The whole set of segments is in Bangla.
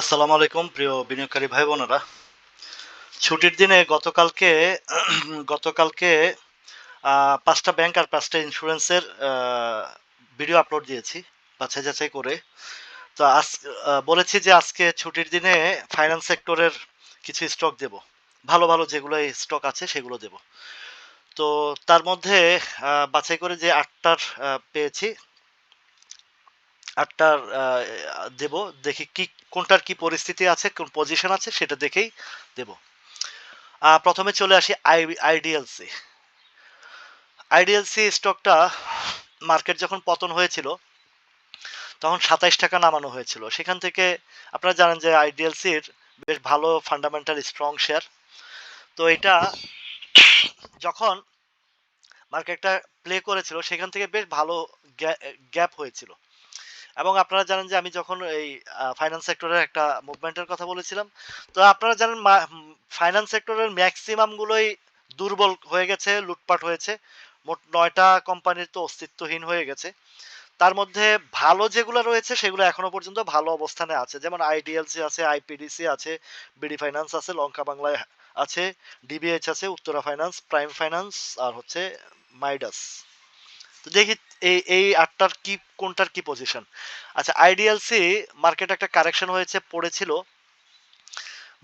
আসসালামু আলাইকুম, প্রিয় বিনিয়োগকারী ভাই বোনেরা ছুটির দিনে গতকালকে গতকালকে পাঁচটা ব্যাংক আর পাঁচটা ইন্স্যুরেন্সের ভিডিও আপলোড দিয়েছি বাছাই যাচাই করে। তো আজ বলেছি যে আজকে ছুটির দিনে ফাইন্যান্স সেক্টরের কিছু স্টক দেব। ভালো ভালো যেগুলো স্টক আছে সেগুলো দেব। তো তার মধ্যে বাছাই করে যে আটটার পেয়েছি আহ, দেব দেখি কি কোনটার কি পরিস্থিতি আছে কোন পজিশন আছে সেটা দেখেই দেব। প্রথমে চলে আসি আই আইডিএলসি। আইডিএলসি স্টকটা মার্কেট যখন পতন হয়েছিল তখন সাতাইশ টাকা নামানো হয়েছিল। সেখান থেকে আপনারা জানেন যে আইডিএলসির বেশ ভালো ফান্ডামেন্টাল স্ট্রং শেয়ার তো এটা যখন মার্কেটটা প্লে করেছিল সেখান থেকে বেশ ভালো গ্যাপ হয়েছিল। এবং আপনারা জানেন যে আমি যখন এই ফাইন্যান্স সেক্টরের একটা মুভমেন্টের কথা বলেছিলাম, তো আপনারা জানেন ফাইন্যান্স সেক্টরের ম্যাক্সিমামগুলোই দুর্বল হয়ে গেছে, লুটপাট হয়েছে। মোট নয়টা কোম্পানির তো অস্তিত্বহীন হয়ে গেছে। তার মধ্যে ভালো যেগুলো রয়েছে, সেগুলো এখনও পর্যন্ত ভালো অবস্থানে আছে। যেমন আইডিএলসি আছে আইপিডিসি আছে বিডি ফাইন্যান্স আছে, লঙ্কা বাংলায় আছে ডিবিএইচ আছে, উত্তরা ফাইন্যান্স প্রাইম ফাইন্যান্স আর হচ্ছে মাইডাস। তো দেখি এই এই আটটার কি, কোনটার কি পজিশন আচ্ছা আইডিএলসি মার্কেট একটা কারেকশন হয়েছে, পড়েছিল।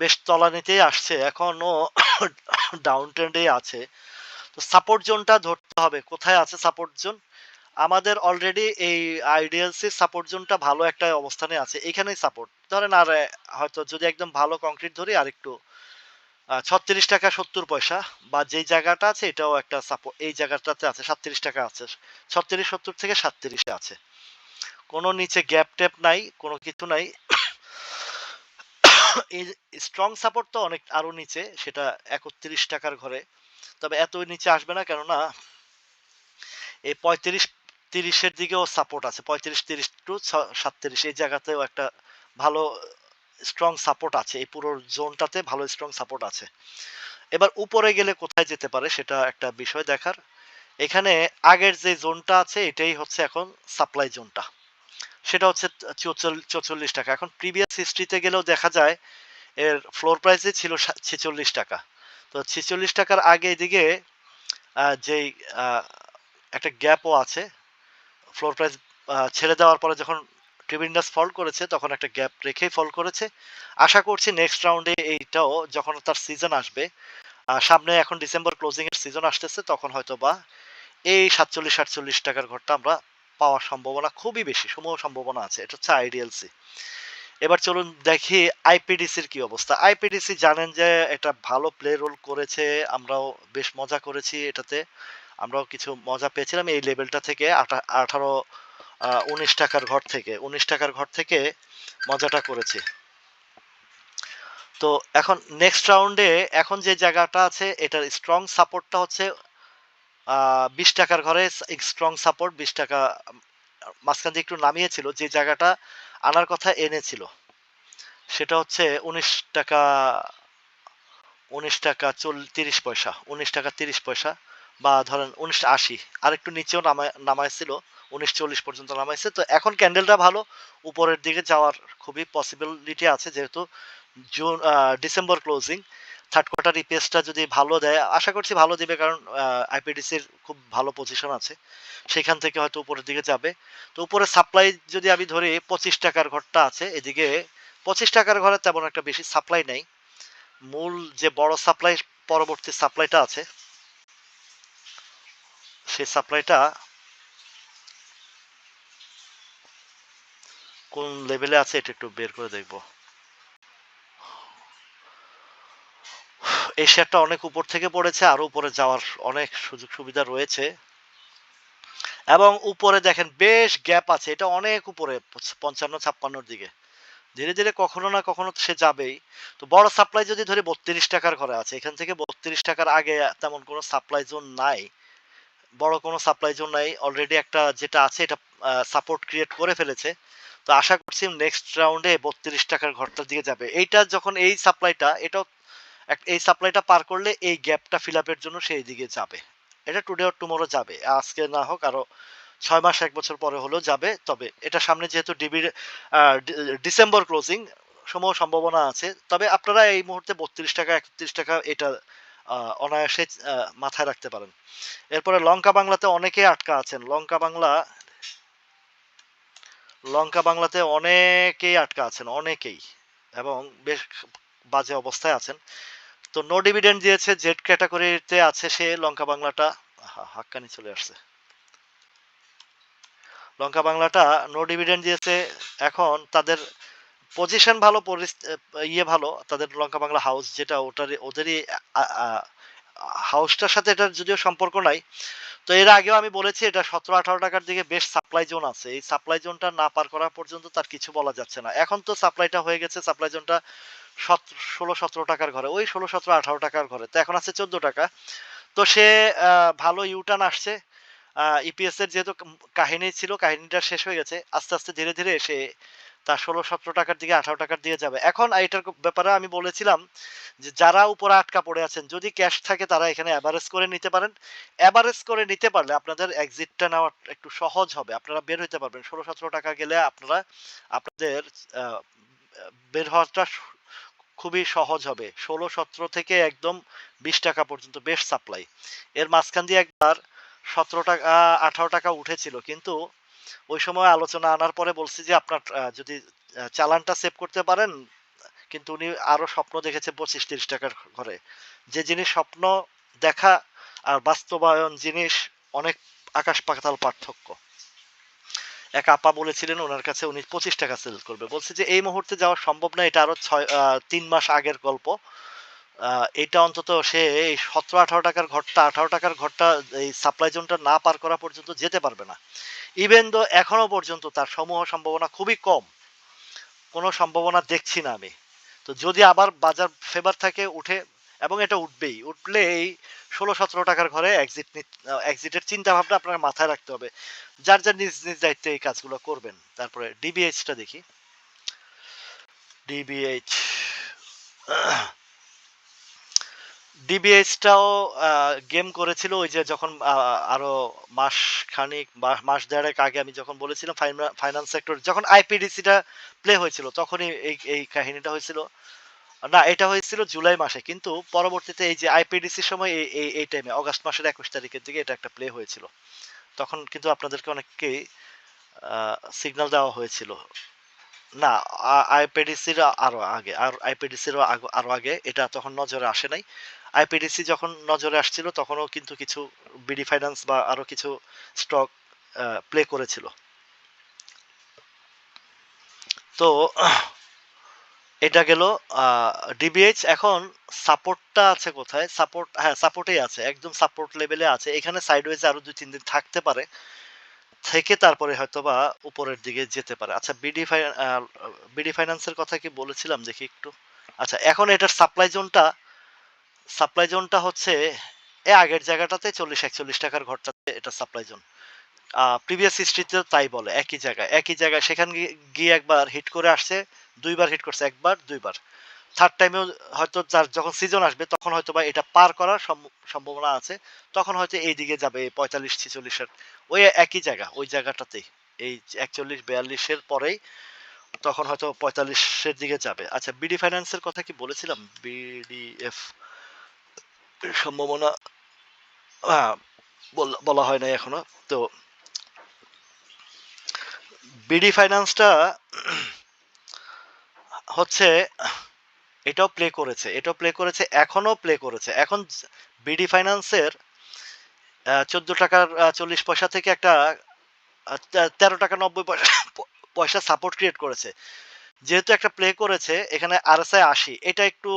বেশ তলানিতেই আসছে, এখনও ডাউন ট্রেন্ডেই আছে। তো সাপোর্ট জোনটা ধরতে হবে। কোথায় আছে সাপোর্ট জোন আমাদের অলরেডি এই আইডিএলসি সাপোর্ট জোনটা ভালো একটা অবস্থানে আছে। এখানেই সাপোর্ট ধরেন আর, হয়তো যদি একদম ভালো কংক্রিট ধরি আর একটু ছত্রিশ টাকা সত্তর পয়সা বা যেই জায়গাটা আছে এটাও একটা সাপোর্ট এই জায়গাটাতে আছে, সাতত্রিশ টাকা আছে, ছত্রিশ সত্তর থেকে সাতত্রিশে আছে। কোনো নিচে গ্যাপ ট্যাপ নাই, কোনো কিছু নাই। এই স্ট্রং সাপোর্ট তো অনেক আরও নিচে, সেটা একত্রিশ টাকার ঘরে। তবে এত নিচে আসবে না, কেননা এই পঁয়ত্রিশ তিরিশের দিকেও সাপোর্ট আছে, পঁয়ত্রিশ তিরিশ টু সাতত্রিশ, এই জায়গাতেও একটা ভালো স্ট্রং সাপোর্ট আছে, এই পুরো জোনটাতে ভালো স্ট্রং সাপোর্ট আছে। এবার উপরে গেলে কোথায় যেতে পারে সেটা একটা বিষয় দেখার। এখানে আগের যে জোনটা আছে, এটাই হচ্ছে এখন সাপ্লাই জোনটা সেটা হচ্ছে চৌচল্লিশ টাকা। এখন প্রিভিয়াস হিস্ট্রিতে গেলেও দেখা যায়, এর ফ্লোর প্রাইসে ছিল ছেচল্লিশ টাকা। তো ছেচল্লিশ টাকার আগে এদিকে যেই একটা গ্যাপও আছে ফ্লোর প্রাইস ছেড়ে দেওয়ার পরে যখন ট্রিবিন্ডাস ফল করেছে, তখন একটা গ্যাপ রেখেই ফল করেছে। আশা করছি নেক্সট রাউন্ডে এইটাও যখন তার সিজন আসবে সামনে এখন ডিসেম্বর ক্লোজিং এর সিজন আসতেছে, তখন হয়তো বা এই সাতচল্লিশ সাতচল্লিশ টাকার ঘরটা আমরা পাওয়ার সম্ভাবনা খুবই বেশি, সমূহ সম্ভাবনা আছে, এটা হচ্ছে আইডিএলসি এবার চলুন দেখি আইপিডিসির কি অবস্থা। আইপিডিসি জানেন যে এটা ভালো প্লে রোল করেছে, আমরাও বেশ মজা করেছি এটাতে। আমরাও কিছু মজা পেয়েছিলাম এই লেভেলটা থেকে, আঠা- আঠারো উনিশ টাকার ঘর থেকে, উনিশ টাকার ঘর থেকে মজাটা করেছি। তো এখন নেক্সট রাউন্ডে এখন যে জায়গাটা আছে, এটার স্ট্রং সাপোর্টটা হচ্ছে বিশ টাকার ঘরে স্ট্রং সাপোর্ট বিশ টাকা, মাঝখান দিয়ে একটু নামিয়েছিল, যে জায়গাটা আনার কথা এনেছিল। সেটা হচ্ছে উনিশ টাকা উনিশ টাকা চল, তিরিশ পয়সা, উনিশ টাকা তিরিশ পয়সা, বা ধরেন উনিশ আশি আর একটু নিচেও নামায়, নামাইছিল। উনিশ চল্লিশ পর্যন্ত নামাইছে। তো এখন ক্যান্ডেলটা ভালো। উপরের দিকে যাওয়ার খুবই পসিবিলিটি আছে যেহেতু June December closing third quarter ইপিএসটা যদি ভালো দেয়, আশা করছি ভালো দিবে কারণ আইপিডিসির খুব ভালো পজিশন আছে। সেখান থেকে হয়তো উপরের দিকে যাবে। তো উপরে সাপ্লাই যদি আমি ধরি, পঁচিশ টাকার ঘরটা আছে। এদিকে পঁচিশ টাকার ঘরে তেমন একটা বেশি সাপ্লাই নেই। মূল যে বড় সাপ্লাই পরবর্তী সাপ্লাইটা আছে সেই সাপ্লাইটা কোন লেভেলে আছে এটা একটু বের করে দেখব। এই শেয়ারটা অনেক উপর থেকে পড়েছে, আরও উপরে যাওয়ার অনেক সুযোগ সুবিধা রয়েছে। এবং উপরে দেখেন বেশ গ্যাপ আছে, এটা অনেক উপরে, পঞ্চান্ন, ছাপ্পান্নর দিকে। ধীরে ধীরে কখনো না কখনো সে যাবেই। তো বড় সাপ্লাই যদি ধরে বত্রিশ টাকার ঘরে আছে, এখান থেকে বত্রিশ টাকার আগে তেমন কোনো সাপ্লাই জোন নাই। বড় কোনো সাপ্লাই জোন নাই অলরেডি একটা যেটা আছে, এটা সাপোর্ট ক্রিয়েট করে ফেলেছে। তো আশা করছি নেক্সট রাউন্ডে বত্রিশ টাকার ঘরটার দিকে যাবে। এইটা যখন এই সাপ্লাইটা এটাও এই সাপ্লাইটা পার করলে এই গ্যাপটা ফিল আপের জন্য সেই দিকে যাবে। এটা টুডে অর টুমোরো যাবে। আজকে না হোক আরও ছয় মাস, এক বছর পরে হলেও যাবে। তবে এটা সামনে যেহেতু ডিবির ডিসেম্বর ক্লোজিং সমূহ সম্ভাবনা আছে। তবে আপনারা এই মুহূর্তে বত্রিশ টাকা, একত্রিশ টাকা এটা অনায়াসে মাথায় রাখতে পারেন। এরপরে লঙ্কা বাংলাতে অনেকেই আটকা আছেন। লঙ্কা বাংলা লঙ্কা বাংলাতে অনেকেই আটকা আছেন, অনেকেই, এবং বেশ বাজে অবস্থায় আছেন। তো নো ডিভিডেন্ড দিয়েছে জেড ক্যাটাগরিতে আছে সে লঙ্কা বাংলাটা। হাক্কানি চলে আসছে। লঙ্কা বাংলাটা নো ডিভিডেন্ড দিয়েছে, এখন তাদের পজিশন ভালো ইয়ে ভালো, তাদের লঙ্কা বাংলা হাউস যেটা ওটার ওদেরই হাউসটার সাথে এটার যদিও সম্পর্ক নাই তো এর আগেও আমি বলেছি, এটা সতেরো আঠারো টাকার দিকে বেশ সাপ্লাই জোন আছে। এই সাপ্লাই জোনটা না পার করা পর্যন্ত তার কিছু বলা যাচ্ছে না। এখন তো সাপ্লাইটা হয়ে গেছে সাপ্লাই জোনটা ষোলো সতেরো টাকার ঘরে। ওই ষোলো সতেরো আঠারো টাকার ঘরে। তো এখন আছে চোদ্দ টাকা। তো সে ভালো ইউটার্ন আসছে। ইপিএস এর যেহেতু কাহিনী ছিল, কাহিনীটা শেষ হয়ে গেছে। আস্তে আস্তে ধীরে ধীরে সে তার ষোলো, সতেরো টাকার দিকে আঠারো টাকার দিকে যাবে। এখন এটার ব্যাপারে আমি বলেছিলাম যে যারা উপরে আটকা পড়ে আছেন, যদি ক্যাশ থাকে তারা এখানে অ্যাভারেজ করে নিতে পারেন। অ্যাভারেজ করে নিতে পারলে আপনাদের এক্সিটটা নেওয়া একটু সহজ হবে। আপনারা বের হইতে পারবেন। ষোলো, সতেরো টাকা গেলে আপনারা, আপনাদের বের হওয়াটা খুবই সহজ হবে। ষোলো, সতেরো থেকে একদম বিশ টাকা পর্যন্ত বেশ সাপ্লাই এর মাঝখান দিয়ে একবার সতেরো টাকা, আঠারো টাকা উঠেছিল। কিন্তু ওই সময় আলোচনা আনার পরে বলছি যে, আপনার যদি চালানটা সেভ করতে পারেন, কিন্তু উনি আরও স্বপ্ন দেখেছে পঁচিশ তিরিশ টাকার ঘরে। যে জিনিস স্বপ্ন দেখা আর বাস্তবায়ন জিনিস অনেক আকাশ পাতাল পার্থক্য। এক আপা বলেছিলেন, ওনার কাছে উনি পঁচিশ টাকা সেল করবে। বলছে যে, এই মুহূর্তে যাওয়া সম্ভব না, এটা আরও ছয় তিন মাস আগের গল্প। এটা অন্তত সে এই সতেরো, আঠারো টাকার ঘরটা, আঠারো টাকার ঘরটা এই সাপ্লাই জোনটা না পার করা পর্যন্ত যেতে পারবে না। ইভেন দো এখনও পর্যন্ত তার সমূহ সম্ভাবনা খুবই কম, কোনো সম্ভাবনা দেখছি না আমি। তো যদি আবার বাজার ফেভার থাকে, উঠে, এবং এটা উঠবেই উঠলে এই ষোলো, সতেরো টাকার ঘরে এক্সিট এক্সিটের চিন্তা ভাবনা আপনার মাথায় রাখতে হবে। যার যার নিজ নিজ দায়িত্বে এই কাজগুলো করবেন। তারপরে ডিবিএইচটা দেখি। ডিবিএইচ ডিবিএইচটাও গেম করেছিল ওই যে যখন আরও মাস খানিক মাস দেড়েক আগে আমি যখন বলেছিলাম ফাইন্যান্স সেক্টর যখন আইপিডিসিটা প্লে হয়েছিল, তখনই এই এই কাহিনীটা হয়েছিল। না, এটা হয়েছিল জুলাই মাসে, কিন্তু পরবর্তীতে এই যে আইপিডিসির সময়, এই এই এই টাইমে অগাস্ট মাসের একুশ তারিখের দিকে এটা একটা প্লে হয়েছিল। তখন কিন্তু আপনাদেরকে অনেককেই সিগন্যাল দেওয়া হয়েছিল। না আইপিডিসির আরও আগে, আর আইপিডিসির আরও আগে, এটা তখন নজরে আসে নাই। আইপিডিসি যখন নজরে আসছিল, তখনও কিন্তু কিছু বিডি ফাইন্যান্স বা আরও কিছু স্টক প্লে করেছিল। তো, এটা গেল ডিবিএইচ এখন সাপোর্টটা আছে কোথায়? সাপোর্ট হ্যাঁ সাপোর্টেই আছে, একদম সাপোর্ট লেভেলে আছে। এখানে সাইডওয়েজ আরও দুই, তিন দিন থাকতে পারে। থেকে তারপরে হয়তো বা উপরের দিকে যেতে পারে। আচ্ছা বিডি বিডি ফাইন্যান্সের কথা কি বলেছিলাম? দেখি একটু। আচ্ছা এখন এটার সাপ্লাই জোনটা সাপ্লাই জোনটা হচ্ছে, এ আগের জায়গাটাতে চল্লিশ, একচল্লিশ টাকার ঘরটাতে এটা সাপ্লাই জোন প্রিভিয়াস হিস্ট্রিতে তাই বলে, একই জায়গায়। একই জায়গায় সেখানে গিয়ে- গিয়ে একবার হিট করে আসছে, দুইবার হিট করছে, একবার, দুইবার। থার্ড টাইমেও হয়তো যার যখন সিজন আসবে, তখন হয়তো বা এটা পার করার সম্ভাবনা আছে। তখন হয়তো এই দিকে যাবে পঁয়তাল্লিশ, ছিচল্লিশের। ওই একই জায়গা, ওই জায়গাটাতেই। এই একচল্লিশ, বিয়াল্লিশের পরেই তখন হয়তো পঁয়তাল্লিশের দিকে যাবে। আচ্ছা বিডি ফাইন্যান্সের কথা কি বলেছিলাম? বিডিএফ সম্ভাবনা হ্যাঁ বলা হয় নাই এখনও। তো বিডি ফাইন্যান্সটা হচ্ছে এটাও প্লে করেছে, এটাও প্লে করেছে এখনও প্লে করেছে। এখন বিডি ফাইন্যান্সের চোদ্দ টাকার চল্লিশ পয়সা থেকে একটা তেরো টাকা নব্বই পয়সা সাপোর্ট ক্রিয়েট করেছে। যেহেতু একটা প্লে করেছে, এখানে আরএসআই আশি, এটা একটু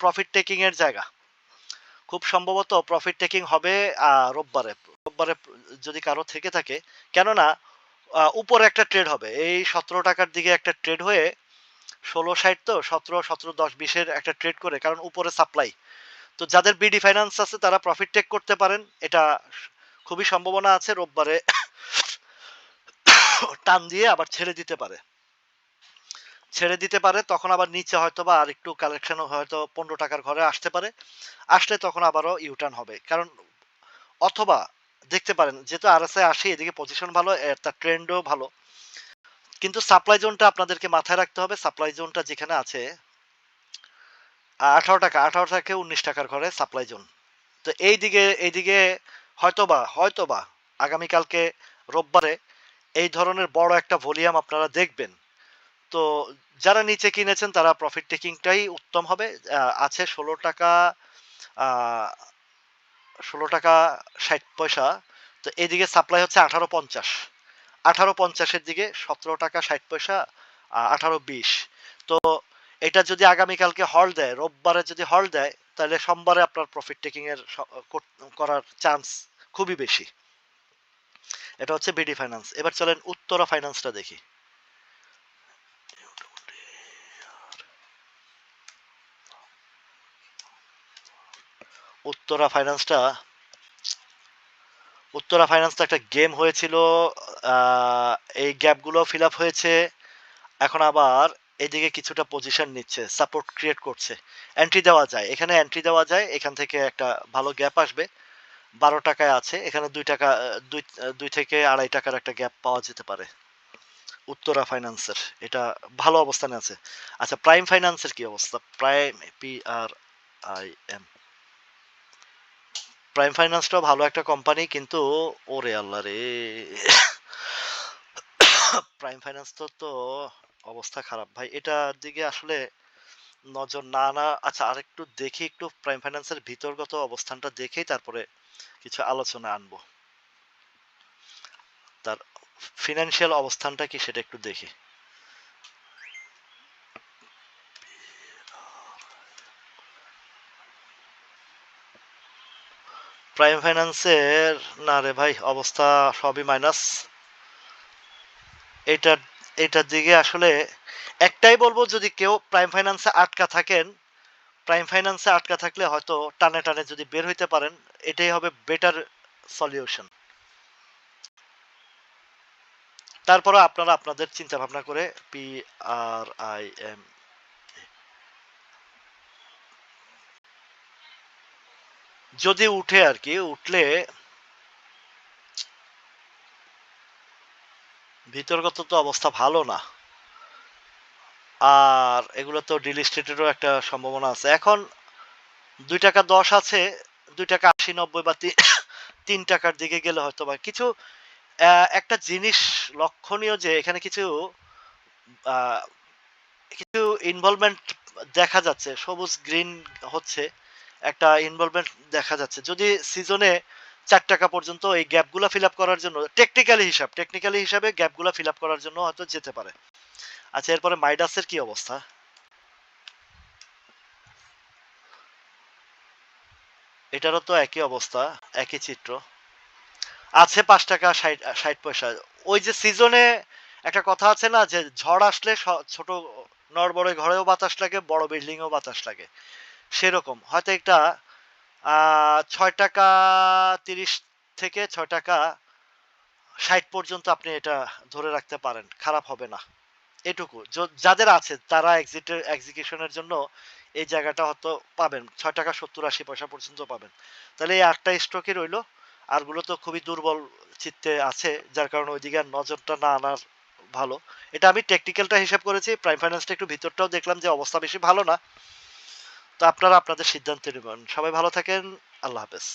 প্রফিট টেকিং এর জায়গা। খুব সম্ভবত প্রফিট টেকিং হবে রোববারে রোববারে যদি কারও থেকে থাকে। কেননা উপরে একটা ট্রেড হবে। এই সতেরো টাকার দিকে একটা ট্রেড হয়ে ষোলো, ষাট তো, সতেরো সতেরো, দশ, বিশের একটা ট্রেড করে, কারণ উপরে সাপ্লাই তো যাদের বিডি ফাইন্যান্স আছে, তারা প্রফিট টেক করতে পারেন। এটা খুবই সম্ভাবনা আছে, রোববারে টান দিয়ে আবার ছেড়ে দিতে পারে। ছেড়ে দিতে পারে, তখন আবার নিচে হয়তো বা আর একটু কালেকশন হয়তো পনেরো টাকার ঘরে আসতে পারে। আসলে তখন আবারও ইউটার্ন হবে। কারণ অথবা, দেখতে পারেন, যেহেতু আর এস আশি এদিকে পজিশন ভালো তার ট্রেন্ডও ভালো। কিন্তু সাপ্লাই জোনটা আপনাদেরকে মাথায় রাখতে হবে। সাপ্লাই জোনটা যেখানে আছে, আঠারো টাকা, আঠারো থেকে উনিশ টাকার ঘরে সাপ্লাই জোন। তো এই দিকে এইদিকে হয়তোবা হয়তোবা আগামীকালকে রোববারে এই ধরনের বড় একটা ভলিউম আপনারা দেখবেন। তো যারা নিচে কিনেছেন, তারা প্রফিট টেকিংটাই উত্তম হবে। আছে ষোলো টাকা ষোলো টাকা ষাট পয়সা। তো এদিকে সাপ্লাই হচ্ছে আঠারো পঞ্চাশ। আঠারো পঞ্চাশের দিকে সতেরো টাকা ষাট পয়সা আঠারো বিশ। তো এটা যদি আগামীকালকে হল দেয়, রোববারে যদি হল দেয়, তাহলে সোমবারে আপনার প্রফিট টেকিং এর করার চান্স খুবই বেশি। এটা হচ্ছে বিডি ফাইন্যান্স এবার চলেন উত্তরা ফাইন্যান্সটা দেখি। উত্তরা ফাইন্যান্সটা উত্তরা ফাইন্যান্সটা একটা গেম হয়েছিল এই গ্যাপগুলো ফিল আপ হয়েছে। এখন আবার এইদিকে কিছুটা পজিশন নিচ্ছে সাপোর্ট ক্রিয়েট করছে। এন্ট্রি দেওয়া যায়, এখানে এন্ট্রি দেওয়া যায়, এখান থেকে একটা ভালো গ্যাপ আসবে। বারো টাকায় আছে, এখানে দুই টাকা, দুই দুই থেকে আড়াই টাকার একটা গ্যাপ পাওয়া যেতে পারে। উত্তরা ফাইন্যান্সের, এটা ভালো অবস্থানে আছে। আচ্ছা প্রাইম ফাইন্যান্সের কি অবস্থা? Prime P R I M Prime ফাইন্যান্সটাও ভালো একটা কোম্পানি কিন্তু ওরে আল্লাহ রে। প্রাইম ফাইন্যান্স তো তো অবস্থা খারাপ। ভাই, এটার দিকে আসলে নজর না না। আচ্ছা আরেকটু দেখি একটু প্রাইম ফাইন্যান্সের ভিতরগত অবস্থানটা দেখেই তারপরে কিছু আলোচনা আনব। তার ফিনান্সিয়াল অবস্থানটা কি সেটা একটু দেখি। প্রাইম ফাইন্যান্সের না রে ভাই, অবস্থা সবই মাইনাস এটার এটার দিকে আসলে একটাই বলব, যদি কেউ প্রাইম ফাইন্যান্সে আটকা থাকেন প্রাইম ফাইন্যান্সে আটকা থাকলে হয়তো টানে টানে যদি বের হইতে পারেন, এটাই হবে বেটার সলিউশন তারপরে আপনারা আপনাদের চিন্তা ভাবনা করে পি আর আই এম যদি উঠে আর কি, উঠলে ভিতরগত তো অবস্থা ভালো না। আর এগুলো তো ডিলিস্টেটেরও একটা সম্ভাবনা আছে। এখন দুই টাকা দশ আছে, দুই টাকা আশি, নব্বই বা তিন টাকার দিকে গেলে হয়তো বা কিছু একটা জিনিস লক্ষণীয় যে এখানে কিছু কিছু ইনভলভমেন্ট দেখা যাচ্ছে। সবুজ গ্রিন হচ্ছে। একটা ইনভলভমেন্ট দেখা যাচ্ছে। যদি সিজনে চার টাকা পর্যন্ত এই গ্যাপগুলো ফিল আপ করার জন্য টেকনিক্যালি হিসাব টেকনিক্যালি হিসাবে গ্যাপগুলো ফিল আপ করার জন্য হয়তো যেতে পারে। আচ্ছা এরপরে মাইডাসের কি অবস্থা? এটারও তো একই অবস্থা, একই চিত্র। আছে পাঁচ টাকা, ষাট পয়সা। ওই যে সিজনে একটা কথা আছে না, যে ঝড় আসলে ছোট নড়বড়ে ঘরেও বাতাস লাগে, বড় বিল্ডিংয়েও বাতাস লাগে। সেরকম। হয়তো একটা ছয় টাকা তিরিশ থেকে ছয় টাকা ষাট পর্যন্ত আপনি এটা ধরে রাখতে পারেন, খারাপ হবে না। এটুকু। যাদের আছে, তারা এক্সিটের এক্সিকিউশনের জন্য এই জায়গাটা হয়তো পাবেন। ছয় টাকা সত্তর আশি পয়সা পর্যন্ত পাবেন। তাহলে এই আটটা স্টকই রইল। আরগুলো তো খুবই দুর্বল চিত্তে আছে, যার কারণে ওইদিকে নজরটা না আনার ভালো। এটা আমি টেকনিক্যালটা হিসাব করেছি প্রাইম ফাইন্যান্সটা একটু ভিতরটাও দেখলাম যে অবস্থা বেশি ভালো না। তো আপনারা আপনাদের সিদ্ধান্ত নেবেন। সবাই ভালো থাকেন আল্লাহ হাফেজ।